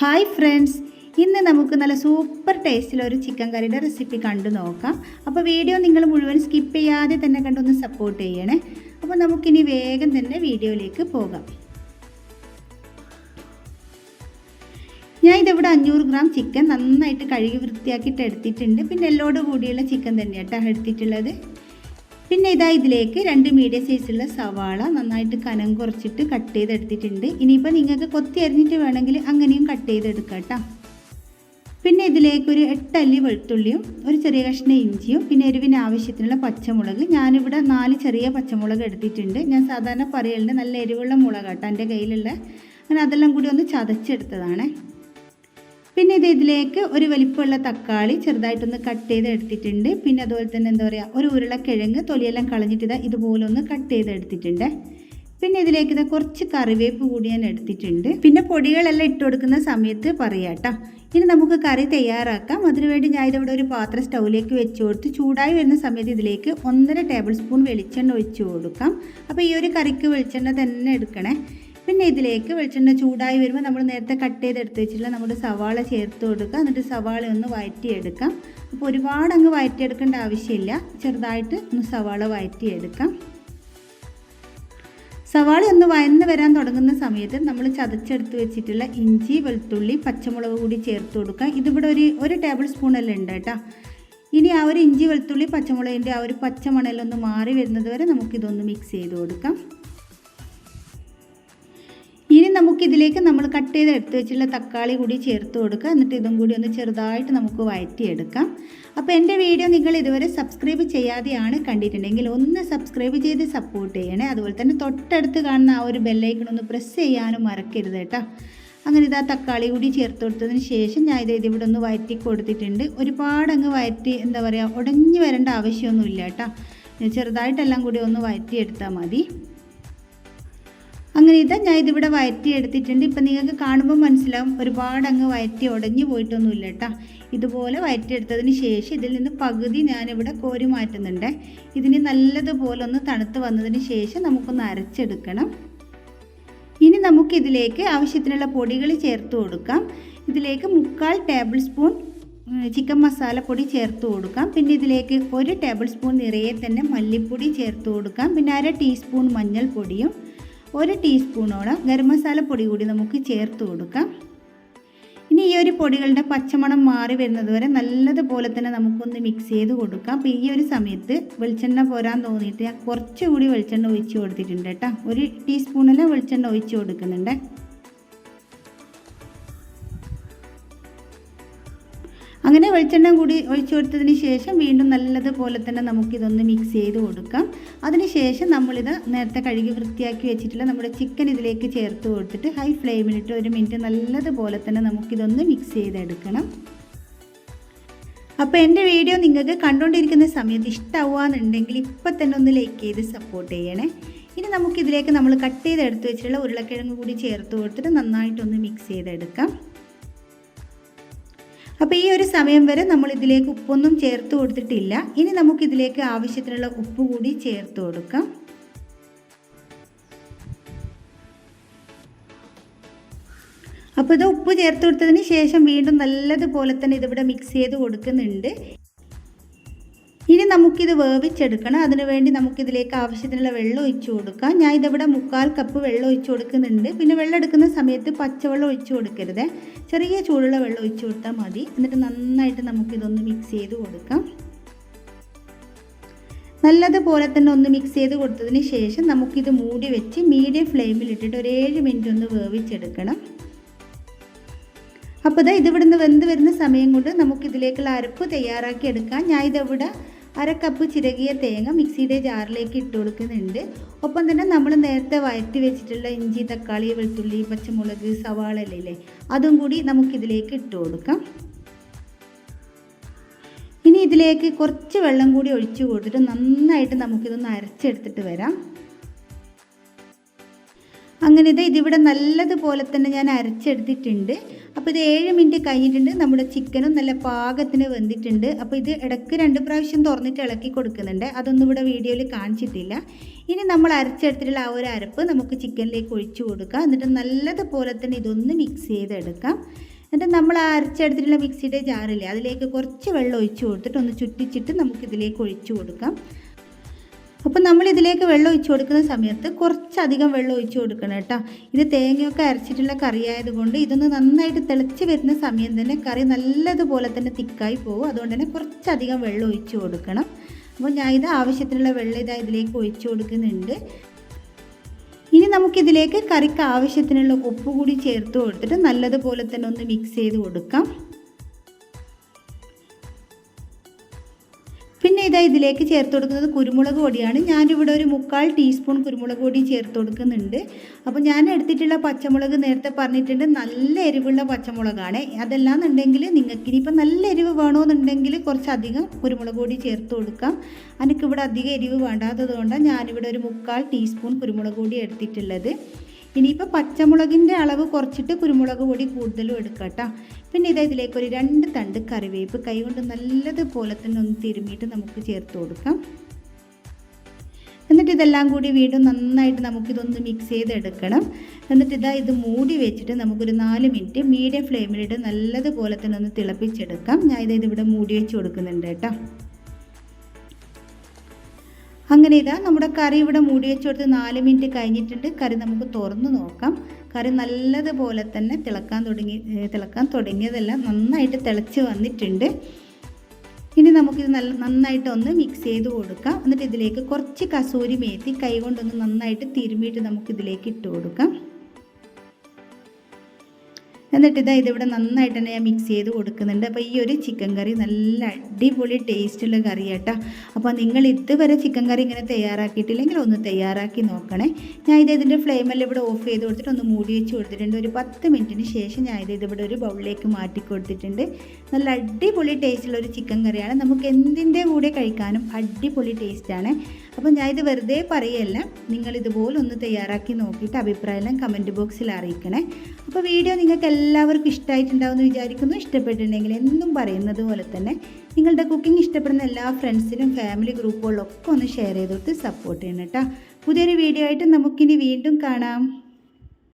Hi friends. ഇന്ന് നമുക്ക് നല്ല സൂപ്പർ ടേസ്റ്റിലൊരു ചിക്കൻ കറിയുടെ റെസിപ്പി കണ്ടു നോക്കാം. അപ്പോൾ വീഡിയോ നിങ്ങൾ മുഴുവൻ സ്കിപ്പ് ചെയ്യാതെ തന്നെ കണ്ടൊന്ന് സപ്പോർട്ട് ചെയ്യണേ. അപ്പോൾ നമുക്കിനി വേഗം തന്നെ വീഡിയോയിലേക്ക് പോകാം. ഞാൻ ഇതിവിടെ അഞ്ഞൂറ് ഗ്രാം ചിക്കൻ നന്നായിട്ട് കഴുകി വൃത്തിയാക്കിയിട്ട് എടുത്തിട്ടുണ്ട്. പിന്നെ എല്ലോട് കൂടിയുള്ള ചിക്കൻ തന്നെയാട്ടോ എടുത്തിട്ടുള്ളത്. പിന്നെ ഇതാ ഇതിലേക്ക് രണ്ട് മീഡിയം സൈസുള്ള സവാള നന്നായിട്ട് കനം കുറച്ചിട്ട് കട്ട് ചെയ്തെടുത്തിട്ടുണ്ട്. ഇനിയിപ്പോൾ നിങ്ങൾക്ക് കൊത്തി അരിഞ്ഞിട്ട് വേണമെങ്കിൽ അങ്ങനെയും കട്ട് ചെയ്തെടുക്കാം കേട്ടോ പിന്നെ ഇതിലേക്ക് ഒരു എട്ടല്ലി വെളുത്തുള്ളിയും ഒരു ചെറിയ കഷ്ണം ഇഞ്ചിയും പിന്നെ എരിവിന് ആവശ്യത്തിനുള്ള പച്ചമുളക്. ഞാനിവിടെ നാല് ചെറിയ പച്ചമുളക് എടുത്തിട്ടുണ്ട്. ഞാൻ സാധാരണ പറയലുണ്ട് നല്ല എരിവുള്ള മുളക് കേട്ടോ എന്റെ കയ്യിലുള്ള. അങ്ങനെ അതെല്ലാം കൂടി ഒന്ന് ചതച്ചെടുത്തതാണ്. പിന്നെ ഇത് ഇതിലേക്ക് ഒരു വലിപ്പമുള്ള തക്കാളി ചെറുതായിട്ടൊന്ന് കട്ട് ചെയ്ത് എടുത്തിട്ടുണ്ട്. പിന്നെ അതുപോലെ തന്നെ എന്താ പറയുക ഒരു ഉരുളക്കിഴങ്ങ് തൊലിയെല്ലാം കളഞ്ഞിട്ട് ഇതാ ഇതുപോലെ ഒന്ന് കട്ട് ചെയ്ത് എടുത്തിട്ടുണ്ട്. പിന്നെ ഇതിലേക്ക് ഇതാ കുറച്ച് കറിവേപ്പ് കൂടി ഞാൻ എടുത്തിട്ടുണ്ട്. പിന്നെ പൊടികളെല്ലാം ഇട്ട് കൊടുക്കുന്ന സമയത്ത് പറയാട്ടോ ഇനി നമുക്ക് കറി തയ്യാറാക്കാം. അതിനുവേണ്ടി ഞാൻ ഇതിവിടെ ഒരു പാത്രം സ്റ്റൗവിലേക്ക് വെച്ച് കൊടുത്ത് ചൂടായി വരുന്ന സമയത്ത് ഇതിലേക്ക് ഒന്നര ടേബിൾ സ്പൂൺ വെളിച്ചെണ്ണ ഒഴിച്ച് കൊടുക്കാം. അപ്പോൾ ഈ ഒരു കറിക്ക് വെളിച്ചെണ്ണ തന്നെ എടുക്കണേ. പിന്നെ ഇതിലേക്ക് വെളിച്ചെണ്ണ ചൂടായി വരുമ്പോൾ നമ്മൾ നേരത്തെ കട്ട് ചെയ്തെടുത്ത് വെച്ചിട്ടുള്ള നമ്മുടെ സവാള ചേർത്ത് കൊടുക്കുക. എന്നിട്ട് സവാള ഒന്ന് വഴറ്റിയെടുക്കാം അപ്പോൾ ഒരുപാട് അങ്ങ് വഴറ്റിയെടുക്കേണ്ട ആവശ്യമില്ല. ചെറുതായിട്ട് ഒന്ന് സവാള വഴറ്റിയെടുക്കാം സവാള ഒന്ന് വയന്ന് വരാൻ തുടങ്ങുന്ന സമയത്ത് നമ്മൾ ചതച്ചെടുത്ത് വെച്ചിട്ടുള്ള ഇഞ്ചി വെളുത്തുള്ളി പച്ചമുളക് കൂടി ചേർത്ത് കൊടുക്കുക. ഇതിവിടെ ഒരു ഒരു ടേബിൾ സ്പൂണെല്ലാം ഉണ്ട് കേട്ടോ. ഇനി ആ ഒരു ഇഞ്ചി വെളുത്തുള്ളി പച്ചമുളകിന്റെ ആ ഒരു പച്ചമണലൊന്ന് മാറി വരുന്നത് വരെ നമുക്കിതൊന്ന് മിക്സ് ചെയ്ത് കൊടുക്കാം. നമുക്കിതിലേക്ക് നമ്മൾ കട്ട് ചെയ്ത് എടുത്ത് വെച്ചുള്ള തക്കാളി കൂടി ചേർത്ത് കൊടുക്കുക. എന്നിട്ട് ഇതും കൂടി ഒന്ന് ചെറുതായിട്ട് നമുക്ക് വഴറ്റിയെടുക്കാം. അപ്പോൾ എന്റെ വീഡിയോ നിങ്ങൾ ഇതുവരെ സബ്സ്ക്രൈബ് ചെയ്യാതെയാണ് കണ്ടിട്ടുണ്ടെങ്കിൽ ഒന്ന് സബ്സ്ക്രൈബ് ചെയ്ത് സപ്പോർട്ട് ചെയ്യണേ. അതുപോലെ തന്നെ തൊട്ടടുത്ത് കാണുന്ന ആ ഒരു ബെല്ലൈക്കൺ ഒന്ന് പ്രസ് ചെയ്യാനും മറക്കരുത് കേട്ടോ. അങ്ങനെ ഇതാ തക്കാളി കൂടി ചേർത്ത് കൊടുത്തതിന് ശേഷം ഞാൻ ഇത് ഇവിടെ ഒന്ന് വഴറ്റി കൊടുത്തിട്ടുണ്ട്. ഒരുപാട് അങ്ങ് വഴറ്റി എന്താ പറയുക ഉടഞ്ഞു വരേണ്ട ആവശ്യമൊന്നുമില്ല കേട്ടോ. ചെറുതായിട്ടെല്ലാം കൂടി ഒന്ന് വഴറ്റിയെടുത്താൽ മതി. അങ്ങനെ ഇതാ ഞാൻ ഇതിവിടെ വയറ്റി എടുത്തിട്ടുണ്ട്. ഇപ്പം നിങ്ങൾക്ക് കാണുമ്പോൾ മനസ്സിലാവും ഒരുപാട് അങ്ങ് വയറ്റി ഉടഞ്ഞു പോയിട്ടൊന്നുമില്ല കേട്ടോ. ഇതുപോലെ വയറ്റിയെടുത്തതിന് ശേഷം ഇതിൽ നിന്ന് പകുതി ഞാനിവിടെ കോരി മാറ്റുന്നുണ്ട്. ഇതിന് നല്ലതുപോലെ ഒന്ന് തണുത്ത് വന്നതിന് ശേഷം നമുക്കൊന്ന് അരച്ചെടുക്കണം. ഇനി നമുക്കിതിലേക്ക് ആവശ്യത്തിനുള്ള പൊടികൾ ചേർത്ത് കൊടുക്കാം. ഇതിലേക്ക് മുക്കാൽ ടേബിൾ സ്പൂൺ ചിക്കൻ മസാലപ്പൊടി ചേർത്ത് കൊടുക്കാം. പിന്നെ ഇതിലേക്ക് ഒരു ടേബിൾ സ്പൂൺ നിറയെ തന്നെ മല്ലിപ്പൊടി ചേർത്ത് കൊടുക്കാം. പിന്നെ അര ടീസ്പൂൺ മഞ്ഞൾപ്പൊടിയും ഒരു ടീസ്പൂണോളം ഗരം മസാല പൊടി കൂടി നമുക്ക് ചേർത്ത് കൊടുക്കാം. ഇനി ഈ ഒരു പൊടികളുടെ പച്ചമണം മാറി വരുന്നത് വരെ നല്ലതുപോലെ തന്നെ നമുക്കൊന്ന് മിക്സ് ചെയ്ത് കൊടുക്കാം. അപ്പോൾ ഈ ഒരു സമയത്ത് വെളിച്ചെണ്ണ പോരാൻ തോന്നിയിട്ട് ഞാൻ കുറച്ചുകൂടി വെളിച്ചെണ്ണ ഒഴിച്ച് കൊടുത്തിട്ടുണ്ട് കേട്ടോ. ഒരു ടീസ്പൂണിലെ വെളിച്ചെണ്ണ ഒഴിച്ച് കൊടുക്കുന്നുണ്ട്. അങ്ങനെ വെളിച്ചെണ്ണ കൂടി ഒഴിച്ചു കൊടുത്തതിന് ശേഷം വീണ്ടും നല്ലതുപോലെ തന്നെ നമുക്കിതൊന്ന് മിക്സ് ചെയ്ത് കൊടുക്കാം. അതിനുശേഷം നമ്മളിത് നേരത്തെ കഴുകി വൃത്തിയാക്കി വെച്ചിട്ടുള്ള നമ്മുടെ ചിക്കൻ ഇതിലേക്ക് ചേർത്ത് കൊടുത്തിട്ട് ഹൈ ഫ്ലെയിമിലിട്ട് ഒരു മിനിറ്റ് നല്ലതുപോലെ തന്നെ നമുക്കിതൊന്ന് മിക്സ് ചെയ്തെടുക്കണം. അപ്പോൾ എന്റെ വീഡിയോ നിങ്ങൾക്ക് കണ്ടുകൊണ്ടിരിക്കുന്ന സമയത്ത് ഇഷ്ടമാവുകയെന്നുണ്ടെങ്കിൽ ഇപ്പം തന്നെ ഒന്ന് ലൈക്ക് ചെയ്ത് സപ്പോർട്ട് ചെയ്യണേ. ഇനി നമുക്കിതിലേക്ക് നമ്മൾ കട്ട് ചെയ്ത് എടുത്ത് വെച്ചിട്ടുള്ള ഉരുളക്കിഴങ്ങ് കൂടി ചേർത്ത് കൊടുത്തിട്ട് നന്നായിട്ടൊന്ന് മിക്സ് ചെയ്തെടുക്കാം. അപ്പോൾ ഈ ഒരു സമയം വരെ നമ്മൾ ഇതിലേക്ക് ഉപ്പൊന്നും ചേർത്ത് കൊടുത്തിട്ടില്ല. ഇനി നമുക്ക് ഇതിലേക്ക് ആവശ്യത്തിനുള്ള ഉപ്പ് കൂടി ചേർത്ത് കൊടുക്കാം. അപ്പോൾ ഇത് ഉപ്പ് ചേർത്ത് കൊടുത്തതിന് ശേഷം വീണ്ടും നല്ലതുപോലെ തന്നെ ഇതിവിടെ മിക്സ് ചെയ്ത് കൊടുക്കുന്നുണ്ട്. നമുക്കിത് വേവിച്ചെടുക്കണം. അതിനുവേണ്ടി നമുക്കിതിലേക്ക് ആവശ്യത്തിനുള്ള വെള്ളം ഒഴിച്ചു കൊടുക്കാം. ഞാൻ ഇതിവിടെ മുക്കാൽ കപ്പ് വെള്ളം ഒഴിച്ചു കൊടുക്കുന്നുണ്ട്. പിന്നെ വെള്ളം എടുക്കുന്ന സമയത്ത് പച്ചവെള്ളം ഒഴിച്ചു കൊടുക്കരുത്. ചെറിയ ചൂടുള്ള വെള്ളം ഒഴിച്ചു കൊടുത്താൽ മതി. എന്നിട്ട് നന്നായിട്ട് നമുക്കിതൊന്ന് മിക്സ് ചെയ്ത് കൊടുക്കാം. നല്ലതുപോലെ തന്നെ ഒന്ന് മിക്സ് ചെയ്ത് കൊടുത്തതിന് ശേഷം നമുക്കിത് മൂടി വെച്ച് മീഡിയം ഫ്ലെയിമിൽ ഇട്ടിട്ട് ഒരു ഏഴ് മിനിറ്റ് ഒന്ന് വേവിച്ചെടുക്കണം. അപ്പോൾ ഇതാ ഇതിവിടുന്ന് വെന്ത് വരുന്ന സമയം കൊണ്ട് നമുക്കിതിലേക്കുള്ള അരപ്പ് തയ്യാറാക്കി എടുക്കാം. ഞാൻ ഇതിവിടെ അര കപ്പ് ചിരകിയ തേങ്ങ മിക്സിയുടെ ജാറിലേക്ക് ഇട്ട് കൊടുക്കുന്നുണ്ട്. ഒപ്പം തന്നെ നമ്മൾ നേരത്തെ വഴറ്റി വെച്ചിട്ടുള്ള ഇഞ്ചി തക്കാളി വെളുത്തുള്ളി പച്ചമുളക് സവാള അല്ലേ അതും കൂടി നമുക്കിതിലേക്ക് ഇട്ട് കൊടുക്കാം. ഇനി ഇതിലേക്ക് കുറച്ച് വെള്ളം കൂടി ഒഴിച്ചു കൊടുത്തിട്ട് നന്നായിട്ട് നമുക്കിതൊന്ന് അരച്ചെടുത്തിട്ട് വരാം. അങ്ങനെ ഇത് ഇതിവിടെ നല്ലതുപോലെ തന്നെ ഞാൻ അരച്ചെടുത്തിട്ടുണ്ട്. അപ്പോൾ ഇത് ഏഴ് മിനിറ്റ് കഴിഞ്ഞിട്ടുണ്ട്. നമ്മുടെ ചിക്കനും നല്ല പാകത്തിന് വെന്തിട്ടുണ്ട്. അപ്പോൾ ഇത് ഇടയ്ക്ക് രണ്ട് പ്രാവശ്യം തുറന്നിട്ട് ഇളക്കി കൊടുക്കുന്നുണ്ട്. അതൊന്നും ഇവിടെ വീഡിയോയിൽ കാണിച്ചിട്ടില്ല. ഇനി നമ്മൾ അരച്ചെടുത്തിട്ടുള്ള ആ ഒരു അരപ്പ് നമുക്ക് ചിക്കനിലേക്ക് ഒഴിച്ചു കൊടുക്കാം. എന്നിട്ട് നല്ലതുപോലെ തന്നെ ഇതൊന്ന് മിക്സ് ചെയ്തെടുക്കാം. എന്നിട്ട് നമ്മൾ ആ അരച്ചെടുത്തിട്ടുള്ള മിക്സിയുടെ ജാറില്ലേ അതിലേക്ക് കുറച്ച് വെള്ളം ഒഴിച്ചു കൊടുത്തിട്ട് ഒന്ന് ചുറ്റിച്ചിട്ട് നമുക്കിതിലേക്ക് ഒഴിച്ചു കൊടുക്കാം. അപ്പോൾ നമ്മൾ ഇതിലേക്ക് വെള്ളം ഒഴിച്ചു കൊടുക്കുന്ന സമയത്ത് കുറച്ചധികം വെള്ളം ഒഴിച്ചു കൊടുക്കണം കേട്ടോ. ഇത് തേങ്ങയൊക്കെ അരച്ചിട്ടുള്ള കറി ആയതുകൊണ്ട് ഇതൊന്ന് നന്നായിട്ട് തിളച്ച് വരുന്ന സമയം തന്നെ കറി നല്ലതുപോലെ തന്നെ തിക്കായി പോകും അതുകൊണ്ട് തന്നെ കുറച്ചധികം വെള്ളം ഒഴിച്ചു കൊടുക്കണം. അപ്പോൾ ഞാൻ ഇത് ആവശ്യത്തിനുള്ള വെള്ളം ഇതാ ഇതിലേക്ക് ഒഴിച്ചു കൊടുക്കുന്നുണ്ട്. ഇനി നമുക്കിതിലേക്ക് കറിക്ക് ആവശ്യത്തിനുള്ള ഉപ്പ് കൂടി ചേർത്ത് കൊടുത്തിട്ട് നല്ലതുപോലെ തന്നെ ഒന്ന് മിക്സ് ചെയ്ത് കൊടുക്കാം. പിന്നെ ഇതാ ഇതിലേക്ക് ചേർത്ത് കൊടുക്കുന്നത് കുരുമുളക് പൊടിയാണ്. ഞാനിവിടെ ഒരു മുക്കാൽ ടീസ്പൂൺ കുരുമുളക് പൊടി ചേർത്ത് കൊടുക്കുന്നുണ്ട്. അപ്പോൾ ഞാൻ എടുത്തിട്ടുള്ള പച്ചമുളക് നേരത്തെ പറഞ്ഞിട്ടുണ്ട്. നല്ല എരിവുള്ള പച്ചമുളകാണ്. അതല്ലാന്നുണ്ടെങ്കിൽ നിങ്ങൾക്ക് ഇനിയിപ്പോൾ നല്ല എരിവ് വേണമെന്നുണ്ടെങ്കിൽ കുറച്ചധികം കുരുമുളക് പൊടി ചേർത്ത് കൊടുക്കാം. എനിക്കിവിടെ അധികം എരിവ് വേണ്ടാത്തത് കൊണ്ടാണ് ഞാനിവിടെ ഒരു മുക്കാൽ ടീസ്പൂൺ കുരുമുളക് പൊടി എടുത്തിട്ടുള്ളത്. ഇനിയിപ്പോൾ പച്ചമുളകിന്റെ അളവ് കുറച്ചിട്ട് കുരുമുളക് പൊടി കൂടുതലും എടുക്കാം കേട്ടോ പിന്നെ ഇതാ ഇതിലേക്ക് ഒരു രണ്ട് തണ്ട് കറിവേപ്പ് കൈകൊണ്ട് നല്ലതുപോലെ തന്നെ ഒന്ന് തിരുമ്മിയിട്ട് നമുക്ക് ചേർത്ത് കൊടുക്കാം. എന്നിട്ട് ഇതെല്ലാം കൂടി വീണ്ടും നന്നായിട്ട് നമുക്കിതൊന്ന് മിക്സ് ചെയ്തെടുക്കണം. എന്നിട്ട് ഇതാ ഇത് മൂടി വെച്ചിട്ട് നമുക്കൊരു നാല് മിനിറ്റ് മീഡിയം ഫ്ലെയിമിലിട്ട് നല്ലതുപോലെ തന്നെ ഒന്ന് തിളപ്പിച്ചെടുക്കാം. ഞാൻ ഇത് ഇതിവിടെ മൂടി വെച്ച് കൊടുക്കുന്നുണ്ട് കേട്ടോ. അങ്ങനെ ഇതാ നമ്മുടെ കറി ഇവിടെ മൂടി വെച്ച് നാല് മിനിറ്റ് കഴിഞ്ഞിട്ടുണ്ട്. കറി നമുക്ക് തുറന്ന് നോക്കാം. കറി നല്ലതുപോലെ തന്നെ തിളക്കാൻ തുടങ്ങി തിളക്കാൻ തുടങ്ങിയതെല്ലാം നന്നായിട്ട് തിളച്ച് വന്നിട്ടുണ്ട്. ഇനി നമുക്കിത് നല്ല നന്നായിട്ട് ഒന്ന് മിക്സ് ചെയ്ത് കൊടുക്കാം. എന്നിട്ട് ഇതിലേക്ക് കുറച്ച് കസൂരി മേത്തി കൈ കൊണ്ടൊന്ന് നന്നായിട്ട് തിരുമ്മിയിട്ട് നമുക്കിതിലേക്ക് ഇട്ട് കൊടുക്കാം. എന്നിട്ട് ഇതാ ഇതിവിടെ നന്നായിട്ട് തന്നെ ഞാൻ മിക്സ് ചെയ്ത് കൊടുക്കുന്നുണ്ട്. അപ്പോൾ ഈ ഒരു ചിക്കൻ കറി നല്ല അടിപൊളി ടേസ്റ്റുള്ള കറി കേട്ടോ അപ്പോൾ നിങ്ങൾ ഇതുവരെ ചിക്കൻ കറി ഇങ്ങനെ തയ്യാറാക്കിയിട്ടില്ലെങ്കിൽ ഒന്ന് തയ്യാറാക്കി നോക്കണേ. ഞാൻ ഇത് ഇതിന്റെ ഫ്ലെയിമെല്ലാം ഇവിടെ ഓഫ് ചെയ്ത് കൊടുത്തിട്ട് ഒന്ന് മൂടി വെച്ച് കൊടുത്തിട്ടുണ്ട്. ഒരു പത്ത് മിനിറ്റിന് ശേഷം ഞാൻ ഇത് ഇവിടെ ഒരു ബൗളിലേക്ക് മാറ്റി കൊടുത്തിട്ടുണ്ട്. നല്ല അടിപൊളി ടേസ്റ്റുള്ള ഒരു ചിക്കൻ കറിയാണ് നമുക്ക് എന്തിന്റെ കൂടെ കഴിക്കാനും അടിപൊളി ടേസ്റ്റാണ് അപ്പോൾ ഞാൻ ഇത് വെറുതെ പറയല്ല. നിങ്ങൾ ഇതുപോലെ ഒന്ന് തയ്യാറാക്കി നോക്കിയിട്ട് അഭിപ്രായം കമന്റ് ബോക്സിൽ അറിയിക്കണേ. അപ്പോൾ വീഡിയോ നിങ്ങൾക്ക് എല്ലാവർക്കും ഇഷ്ടമായിട്ടുണ്ടാവുമെന്ന് വിചാരിക്കുന്നു. ഇഷ്ടപ്പെട്ടിട്ടുണ്ടെങ്കിൽ എന്നും പറയുന്നത് പോലെ തന്നെ നിങ്ങളുടെ കുക്കിംഗ് ഇഷ്ടപ്പെടുന്ന എല്ലാ ഫ്രണ്ട്സിനും ഫാമിലി ഗ്രൂപ്പുകളിലൊക്കെ ഒന്ന് ഷെയർ ചെയ്ത് കൊടുത്ത് സപ്പോർട്ട് ചെയ്യണം കേട്ടോ. പുതിയൊരു വീഡിയോ ആയിട്ട് നമുക്കിനി വീണ്ടും കാണാം.